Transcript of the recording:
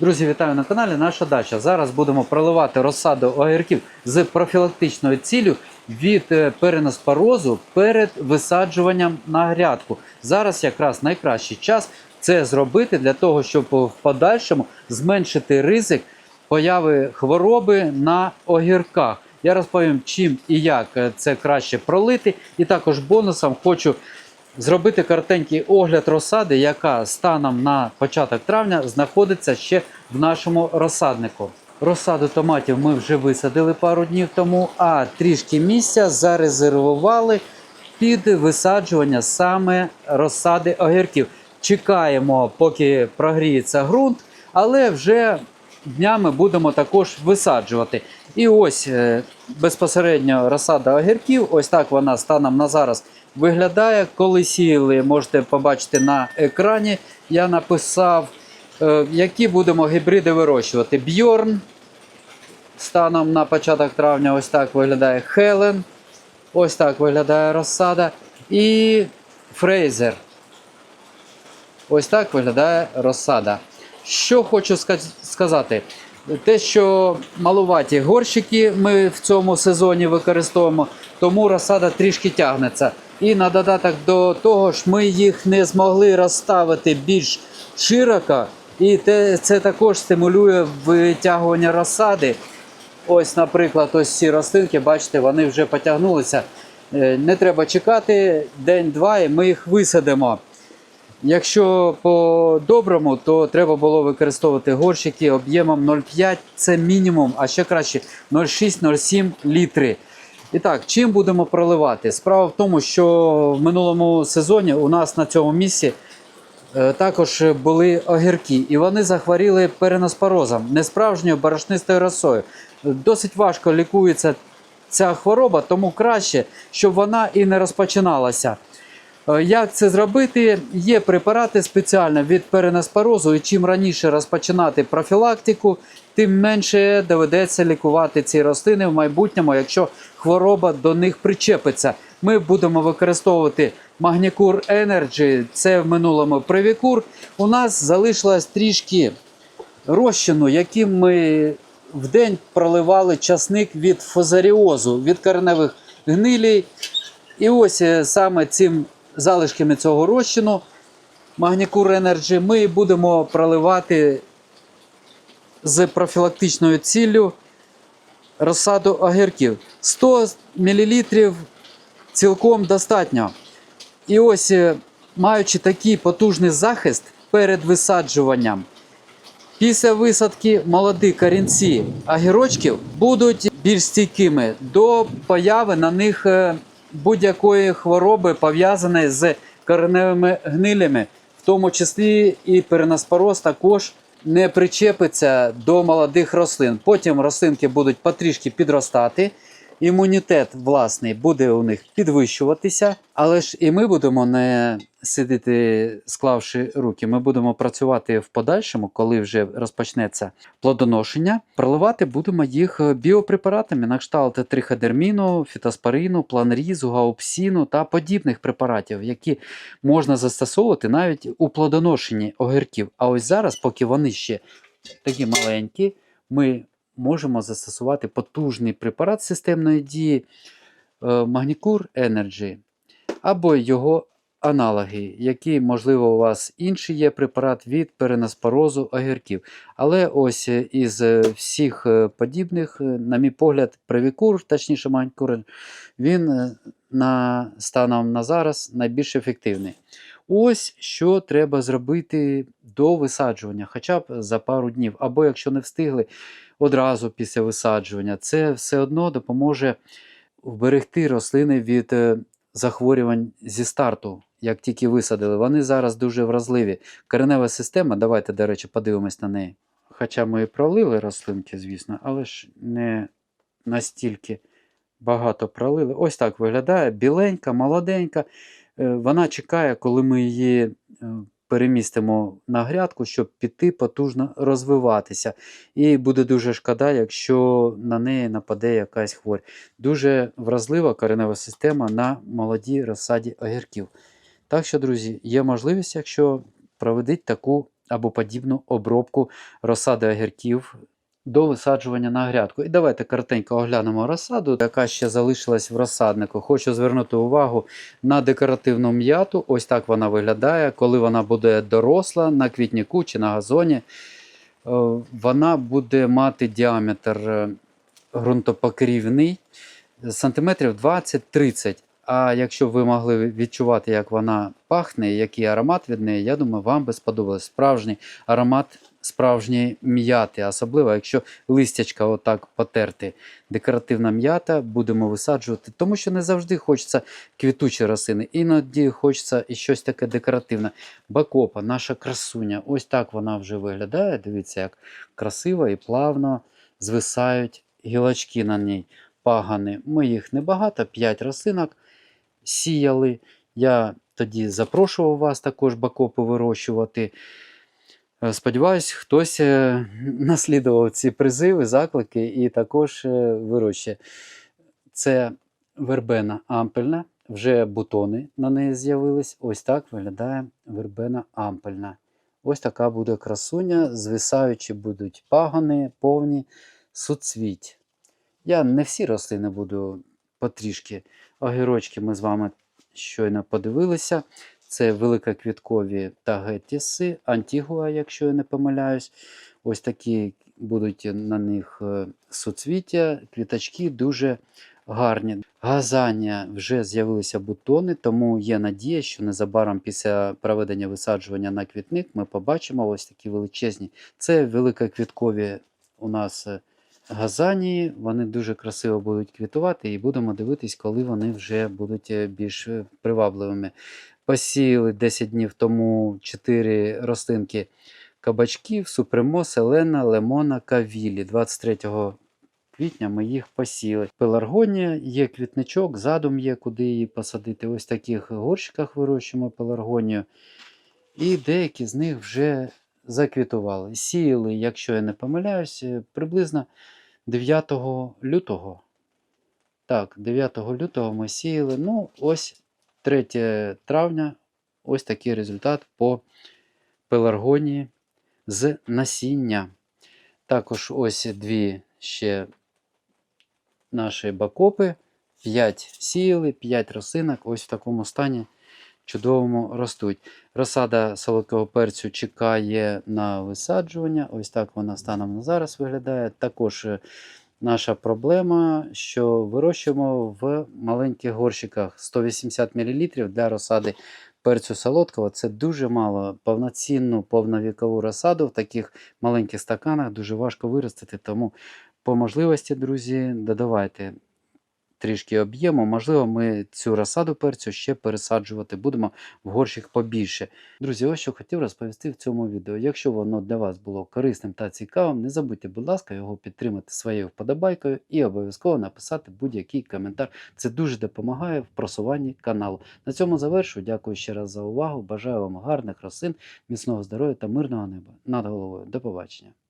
Друзі, вітаю на каналі Наша дача. Зараз будемо проливати розсаду огірків з профілактичною ціллю від е, переноспорозу перед висаджуванням на грядку. Зараз якраз найкращий час це зробити для того, щоб в подальшому зменшити ризик появи хвороби на огірках. Я розповім, чим і як е, це краще пролити. І також бонусом хочу зробити коротенький огляд розсади, яка станом на початок травня знаходиться ще в нашому розсаднику. Розсаду томатів ми вже висадили пару днів тому, а трішки місця зарезервували під висаджування саме розсади огірків. Чекаємо, поки прогріється ґрунт, але вже днями будемо також висаджувати. І ось е, безпосередньо розсада огірків, ось так вона станом на зараз виглядає. Коли сіяли, можете побачити на екрані. Я написав, е, які будемо гібриди вирощувати. Бьорн станом на початок травня, ось так виглядає Хелен. Ось так виглядає розсада. І Фрейзер. Ось так виглядає розсада. Що хочу сказати? Те, що малуваті горщики ми в цьому сезоні використовуємо, тому розсада трішки тягнеться. І на додаток до того ж, ми їх не змогли розставити більш широко, і це також стимулює витягування розсади. Ось, наприклад, ось ці рослинки, бачите, вони вже потягнулися. Е, Не треба чекати день-два, і ми їх висадимо. Якщо по-доброму, то треба було використовувати горщики об'ємом 0,5 це мінімум, а ще краще 0,6-0,7 літри. І так, чим будемо проливати? Справа в тому, що в минулому сезоні у нас на цьому місці е, також були огірки, і вони захворіли переноспорозом, несправжньою борошнистою росою. Досить важко лікується ця хвороба, тому краще, щоб вона і не розпочиналася. Е, Як це зробити? Є препарати спеціально від переноспорозу, і чим раніше розпочинати профілактику, тим менше доведеться лікувати ці рослини в майбутньому, якщо хвороба до них причепиться. Ми будемо використовувати Магнікур Energy, це в минулому Привікур. У нас залишилось трішки розчину, яким ми в день проливали часник від фозаріозу, від кореневих гнилій. І ось е, саме цим залишками цього розчину Магнікур Energy ми будемо проливати з профілактичною ціллю розсаду огірків. 100 мл цілком достатньо. І ось, е, маючи такий потужний захист перед висаджуванням, після висадки молоді корінці огірочків будуть більш стійкими до появи на них е, будь-якої хвороби, пов'язаної з кореневими гнилями, в тому числі і переноспороз також не причепиться до молодих рослин. Потім рослинки будуть потрішки підростати. Імунітет власний буде у них підвищуватися, але ж і ми будемо не сидіти, склавши руки. Ми будемо працювати в подальшому, коли вже розпочнеться плодоношення. Проливати будемо їх біопрепаратами на кшталт триходерміну, фітоспорину, планрізу, гаупсіну та подібних препаратів, які можна застосовувати навіть у плодоношенні огірків. А ось зараз, поки вони ще такі маленькі, ми можемо застосувати потужний препарат системної дії е, Magnicure Energy або його аналоги, які, можливо, у вас інший є препарат від переноспорозу огірків. Але ось е, із е, всіх е, подібних, на мій погляд, Previcur, точніше Magnicure, він на, станом на зараз найбільш ефективний. Ось що треба зробити до висаджування, хоча б за пару днів. Або якщо не встигли одразу після висаджування, це все одно допоможе вберегти рослини від захворювань зі старту, як тільки висадили. Вони зараз дуже вразливі. Коренева система, давайте, до речі, подивимось на неї. Хоча ми і пролили рослинки, звісно, але ж не настільки багато пролили. Ось так виглядає біленька, молоденька. Е, Вона чекає, коли ми її е, перемістимо на грядку, щоб піти потужно розвиватися. І буде дуже шкода, якщо на неї нападе якась хворь. Дуже вразлива коренева система на молоді розсаді огірків. Так що, друзі, є можливість, якщо проведіть таку або подібну обробку розсади огірків до висаджування на грядку. І давайте коротенько оглянемо розсаду, яка ще залишилась в розсаднику. Хочу звернути увагу на декоративну м'яту. Ось так вона виглядає. Коли вона буде доросла на квітніку чи на газоні, е, вона буде мати діаметр е, ґрунтопокрівний сантиметрів 20-30. А якщо ви могли відчувати, як вона пахне, який аромат від неї, я думаю, вам би сподобалось справжній аромат справжньої м'яти, особливо якщо листячка отак потерти. Декоративна м'ята будемо висаджувати, тому що не завжди хочеться квітучі рослини, іноді хочеться і щось таке декоративне. Бакопа, наша красуня, ось так вона вже виглядає. Дивіться, як красиво і плавно звисають гілочки на ній. Пагани. Ми їх небагато, 5 рослинок сіяли. Я тоді запрошував вас також бакопи вирощувати. Е, Сподіваюсь, хтось е, наслідував ці призиви, заклики і також е, вирощує. Це вербена ампельна, вже бутони на неї з'явились. Ось так виглядає вербена ампельна. Ось така буде красуня, звисаючі будуть пагони, повні суцвіть. Я не всі рослини буду потрішки. Огірочки ми з вами щойно подивилися. Це великоквіткові тагетіси, антігуа, якщо я не помиляюсь. Ось такі будуть на них е, суцвіття, квіточки дуже гарні. Газання вже з'явилися бутони, тому є надія, що незабаром після проведення висаджування на квітник ми побачимо ось такі величезні. Це великоквіткові у нас е, газанії. Вони дуже красиво будуть квітувати, і будемо дивитись, коли вони вже будуть е, більш е, привабливими. Посіяли 10 днів тому 4 рослинки кабачків, супремо, селена, лемона, кавілі. 23 квітня ми їх посіяли. Пеларгонія є квітничок, задум є, куди її посадити. Ось в таких горщиках вирощуємо пеларгонію. І деякі з них вже заквітували. Сіяли, якщо я не помиляюся, приблизно 9 лютого. Так, 9 лютого ми сіяли. Ну, ось 3 травня. Ось такий результат по пеларгонії з насіння. Також ось дві ще наші бакопи. 5 сіяли, 5 рослинок. Ось в такому стані чудовому ростуть. Розсада солодкого перцю чекає на висаджування. Ось так вона станом на зараз виглядає. Також е, наша проблема, що вирощуємо в маленьких горщиках 180 мл для розсади перцю солодкого. Це дуже мало. Повноцінну повновікову розсаду в таких маленьких стаканах дуже важко виростити. Тому по можливості, друзі, додавайте трішки об'єму. Можливо, ми цю розсаду перцю ще пересаджувати будемо в горщик побільше. Друзі, ось що хотів розповісти в цьому відео. Якщо воно для вас було корисним та цікавим, не забудьте, будь ласка, його підтримати своєю вподобайкою і обов'язково написати будь-який коментар. Це дуже допомагає в просуванні каналу. На цьому завершую. Дякую ще раз за увагу. Бажаю вам гарних рослин, міцного здоров'я та мирного неба над головою. До побачення.